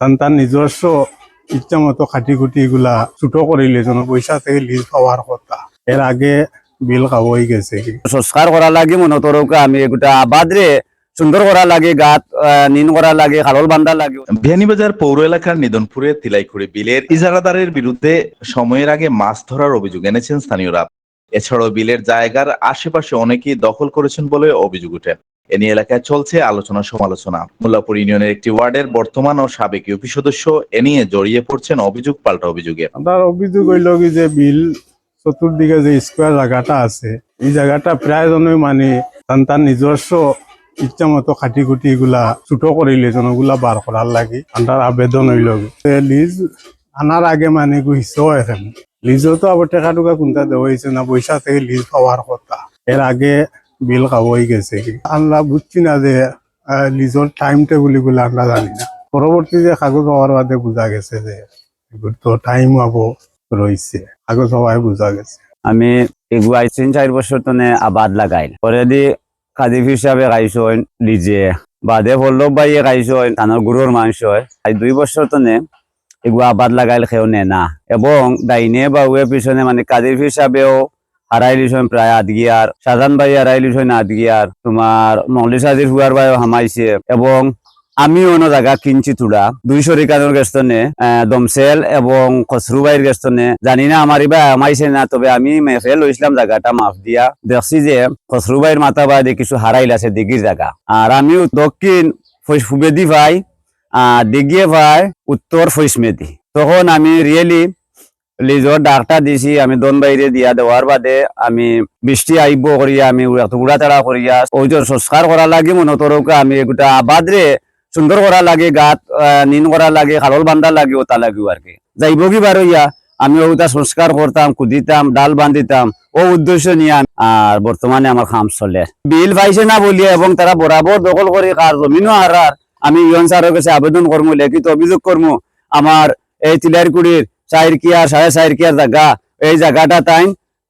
তান তার নিজস্ব ইচ্ছা মতো খাটি খুটি এগুলা ছোট করিলে যেন পয়সা থেকে লিজ পাওয়ার কথা। এর আগে বিল খাবই গেছে। সংস্কার করা লাগে মনে তরকা আমি গোটা আবাদ রে সুন্দর করা লাগে গাত আহ, নিন করা লাগে খালল বান্ধা লাগে। বিয়ানীবাজার পৌর এলাকার নিদনপুরে তিলাইখুড়ি বিলের ইজারাদারের বিরুদ্ধে সময়ের আগে মাছ ধরার অভিযোগ এনেছেন স্থানীয়রা। এছাড়াও বিলের জায়গার আশেপাশে অনেকেই দখল করেছেন বলে অভিযোগ ওঠে এ নিয়ে এলাকায় চলছে আলোচনা সমালোচনা। মোল্লাপুর ইউনিয়নের একটি ওয়ার্ডের বর্তমান ও সাবেক ইউপি সদস্য এ নিয়ে জড়িয়ে পড়ছেন অভিযোগ, পাল্টা অভিযোগে। আমার অভিযোগ হইল যে বিল চতুর্দিকে যে স্কোয়ার জায়গাটা আছে, এই জায়গাটা প্রায় জনই মানে তার নিজস্ব ইচ্ছা মতো খাটি খুটি এগুলা ছোট করিলে যেন ওগুলা বার করার লাগে। আমার আবেদন হইল। লিজ আনার আগে মানে গুইছ এখানে লিজও তো আবার টেকা টুকা কোনটা দেওয়া হয়েছে না, পয়সা থেকে লিজ পাওয়ার কথা। এর আগে বিল খাবই গেছে আমরা বুঝছি না যে লিজর টাইম টেবিল এগুলো আমরা জানি না। পরবর্তী যে কাগজ হওয়ার বাদে বোঝা গেছে যে তো টাইম আবো রয়েছে কাগজ হওয়ায় বোঝা গেছে। আমি এগুয়াই তিন চার বছর তনে আবাদ লাগাইল। পরে দি কাদিফ হিসাবে খাইছইন নিজে। বাদে পল্লব বাইয়ে খাইছইন ধানের গুড়োর মাংস আজ দুই বছর তনে এগুয়া আবাদ লাগাইল খেও নে না এবং ডাইনে বা উয়ে পিছনে মানে কাদিফ হিসাবেও হারাই লিছন প্রায় আধ গিয়ার সাজান বাই হারাই লিছন আধ গিয়ার তোমার মংলি সাজির হুয়ার বাইও হামাইছে। এবং আমি অন্য জায়গা কিনছি তুড়া দুইশো রিকানোর গেস্তনে দমসেল এবং খসরুবাইয়ের গেস্তনে জানি না আমার ইবা আমাইছে না, তবে আমি মেফে লইছিলাম জায়গাটা মাফ দিয়া। দেখছি যে খসরুবাইয়ের মাথা বাদে কিছু হারাইল আছে দিঘির জায়গা আর আমিও দক্ষিণ ফুবেদি ভাই আহ দিঘিয়ে ভাই উত্তর ফৈসমেদি তখন আমি রিয়েলি লিজর ডাকটা দিছি, আমি দন বাইরে দিয়া দেওয়ার বাদে আমি বৃষ্টি আইব করিয়া আমি উড়া তাড়া করিয়া ওইজন সংস্কার করা লাগে মনে তরকা আমি গোটা আবাদ রে সুন্দর করা লাগে, গাত নিন করা লাগে খালল বান্ধা লাগে ওটা লাগেও আর কি। যাইব কি বার হইয়া আমি ওটা সংস্কার করতাম কুদিতাম, ডাল বান্ধিতাম ও উদ্দেশ্য নিয়ে আর বর্তমানে আমার খাম চলে। বিল পাইছে না বলিয়া এবং তারা বরাবর দখল করে কার জমিনও হারার আমি ইয়ন স্যারের কাছে আবেদন করব লিখিত অভিযোগ করব আমার এই তিলারকুড়ির চার কিয়ার সাড়ে চার কিয়ার জায়গা এই জায়গাটা তাই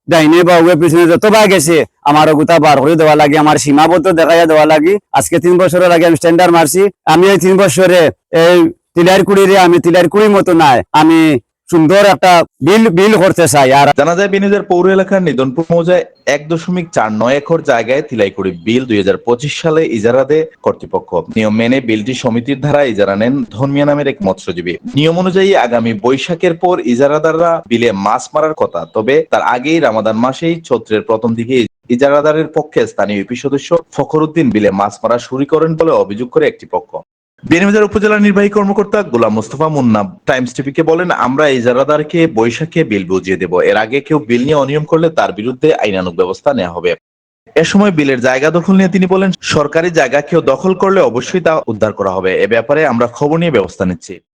ডাইনে বা উয়ে পিছনে যতবার গেছে আমার গোটা বার করে দেওয়া লাগে আমার সীমাবদ্ধ দেখাইয়া দেওয়া লাগে, আজকে তিন বছরের আগে আমি স্ট্যান্ডার্ড মারছি আমি এই তিন বছরে এই তিলারকুড়িরে আমি তিলারকুড়ির মতো নাই। আমি সুন্দর একটা বিল বিল করতে চাই আর জানা যায় বিনিয়োগের পৌর এলাকার নিদনপুর মৌজায় এক দশমিক চার নয় একর জায়গায় তিলাইকুড়ি বিল দুই হাজার পঁচিশ সালে ইজারা দেয় কর্তৃপক্ষ। নিয়ম মেনে বিলটি সমিতির ধারা ইজারা নেন ধর্মিয়া নামের এক মৎস্যজীবী। নিয়ম অনুযায়ী আগামী বৈশাখের পর ইজারাদাররা বিলে মাছ মারার কথা, তবে তার আগেই রামাদান মাসেই চৈত্রের প্রথম দিকে ইজারাদারের পক্ষে স্থানীয় ইউপি সদস্য ফখরুদ্দিন বিলে মাছ মারা শুরু করেন বলে অভিযোগ করে একটি পক্ষ। বিয়ানীবাজার উপজেলা নির্বাহী কর্মকর্তা গোলাম মোস্তফা মুন্না টাইমস টিভিকে বলেন, আমরা ইজারাদারকে বৈশাখে বিল বুঝিয়ে দেব। এর আগে কেউ বিল নিয়ে অনিয়ম করলে তার বিরুদ্ধে আইনানুগ ব্যবস্থা নেওয়া হবে। এ সময় বিলের জায়গা দখল নিয়ে তিনি বলেন, সরকারি জায়গা কেউ দখল করলে অবশ্যই তা উদ্ধার করা হবে। এ ব্যাপারে আমরা খবর নিয়ে ব্যবস্থা নিচ্ছি।